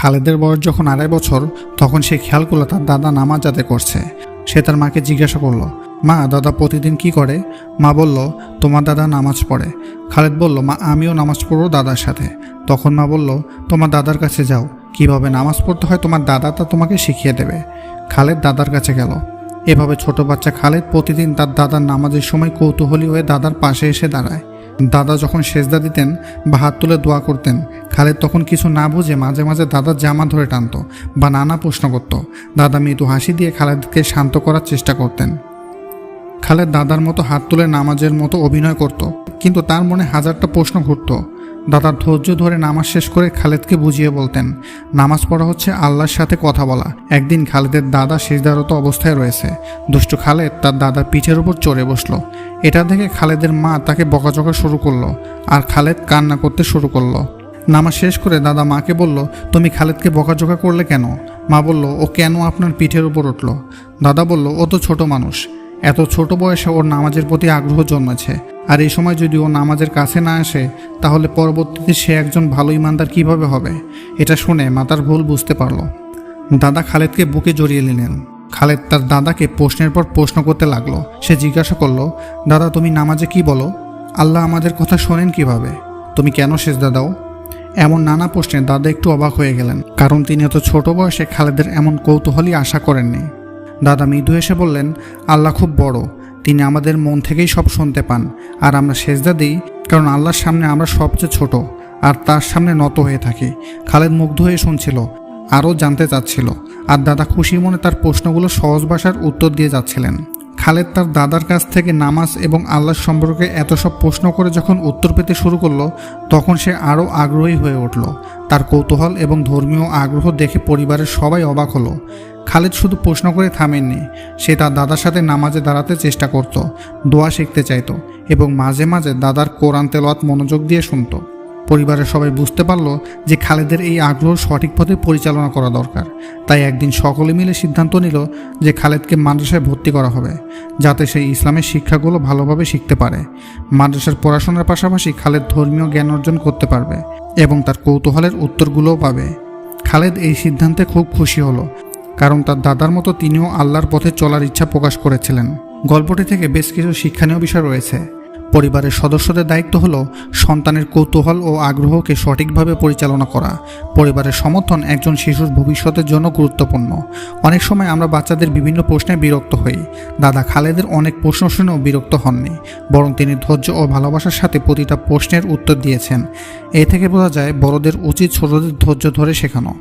খালেদের বয়স যখন আড়াই বছর, তখন সে খেয়াল করল তার দাদা নামাজ আদায় করছে। সে তার মাকে জিজ্ঞাসা করল, মা, দাদা প্রতিদিন কি করে? মা বলল, তোমার দাদা নামাজ পড়ে। খালেদ বলল, মা, আমিও নামাজ পড়ব দাদার সাথে। তখন মা বলল, তোমার দাদার কাছে যাও। কীভাবে নামাজ পড়তে হয় তোমার দাদা তা তোমাকে শিখিয়ে দেবে। খালেদ দাদার কাছে গেল। এভাবে ছোট বাচ্চা খালেদ প্রতিদিন তার দাদার নামাজের সময় কৌতূহলী হয়ে দাদার পাশে এসে দাঁড়ায়। দাদা যখন সেজদা দিতেন বা হাত তুলে দোয়া করতেন, খালেদ তখন কিছু না বুঝে মাঝে মাঝে দাদার জামা ধরে টানতো বা নানা প্রশ্ন করত। দাদা মৃদু হাসি দিয়ে খালেদকে শান্ত করার চেষ্টা করতেন। খালেদ দাদার মতো হাত তুলে নামাজের মতো অভিনয় করত, কিন্তু তার মনে হাজারটা প্রশ্ন ঘুরত। দাদার ধৈর্য ধরে নামাজ শেষ করে খালেদকে বুঝিয়ে বলতেন, নামাজ পড়া হচ্ছে আল্লাহর সাথে কথা বলা। একদিন খালেদের দাদা শেষদারত অবস্থায় রয়েছে। দুষ্টু খালেদ তার দাদার পিঠের উপর চড়ে বসল। এটা দেখে খালেদের মা তাকে বকাঝকা শুরু করল আর খালেদ কান্না করতে শুরু করল। নামাজ শেষ করে দাদা মাকে বলল, তুমি খালেদকে বকাঝকা করলে কেন? মা বলল, ও কেন আপনার পিঠের উপর উঠল? দাদা বলল, ও তো ছোট মানুষ। এত ছোট বয়সে ওর নামাজের প্রতি আগ্রহ জন্মেছে। আর এই সময় যদি ও নামাজের কাছে না আসে, তাহলে পরবর্তীতে সে একজন ভালো ইমানদার কীভাবে হবে? এটা শুনে মাতার ভুল বুঝতে পারল। দাদা খালেদকে বুকে জড়িয়ে নিলেন। খালেদ তার দাদাকে প্রশ্নের পর প্রশ্ন করতে লাগল। সে জিজ্ঞাসা করল, দাদা, তুমি নামাজে কি বলো? আল্লাহ আমাদের কথা শোনেন কীভাবে? তুমি কেন সেজদা দাও? এমন নানা প্রশ্নে দাদা একটু অবাক হয়ে গেলেন, কারণ তিনি এত ছোট বয়সে খালেদের এমন কৌতূহলই আশা করেননি। দাদা মৃদু এসে বললেন, আল্লাহ খুব বড়, তিনি আমাদের মন থেকেই সব শুনতে পান, আর আমরা সেজদা দিই কারণ আল্লাহর সামনে আমরা সবচেয়ে ছোট, আর তার সামনে নত হয়ে থাকি। খালেদ মুগ্ধ হয়ে শুনছিল, আরও জানতে চাচ্ছিল। আর দাদা খুশি মনে তার প্রশ্নগুলো সহজ ভাষার উত্তর দিয়ে যাচ্ছিলেন। খালেদ তার দাদার কাছ থেকে নামাজ এবং আল্লাহ সম্পর্কে এত সব প্রশ্ন করে যখন উত্তর পেতে শুরু করল, তখন সে আরও আগ্রহী হয়ে উঠল। তার কৌতূহল এবং ধর্মীয় আগ্রহ দেখে পরিবারের সবাই অবাক হলো। খালেদ শুধু প্রশ্ন করে থামেননি, সে তার দাদার সাথে নামাজে দাঁড়াতে চেষ্টা করত, দোয়া শিখতে চাইতো এবং মাঝে মাঝে দাদার কোরআন তেলোয়াত মনোযোগ দিয়ে শুনতো। পরিবারের সবাই বুঝতে পারল যে খালেদের এই আগ্রহ সঠিক পথে পরিচালনা করা দরকার। তাই একদিন সকলে মিলে সিদ্ধান্ত নিল যে খালেদকে মাদ্রাসায় ভর্তি করা হবে, যাতে সে ইসলামের শিক্ষাগুলো ভালোভাবে শিখতে পারে। মাদ্রাসার পড়াশোনার পাশাপাশি খালেদ ধর্মীয় জ্ঞান অর্জন করতে পারবে এবং তার কৌতূহলের উত্তরগুলোও পাবে। খালেদ এই সিদ্ধান্তে খুব খুশি হলো, কারণ তার দাদার মতো তিনিও আল্লাহর পথে চলার ইচ্ছা প্রকাশ করেছিলেন। গল্পটি থেকে বেশ কিছু শিক্ষণীয় বিষয় রয়েছে। পরিবারের সদস্যদের দায়িত্ব হল সন্তানের কৌতূহল ও আগ্রহকে সঠিকভাবে পরিচালনা করা। পরিবারের সমর্থন একজন শিশুর ভবিষ্যতের জন্য গুরুত্বপূর্ণ। অনেক সময় আমরা বাচ্চাদের বিভিন্ন প্রশ্নে বিরক্ত হই। দাদা খালেদের অনেক প্রশ্ন শুনেও বিরক্ত হননি, বরং তিনি ধৈর্য ও ভালোবাসার সাথে প্রতিটা প্রশ্নের উত্তর দিয়েছেন। এ থেকে বোঝা যায়, বড়দের উচিত ছোটদের ধৈর্য ধরে শেখানো।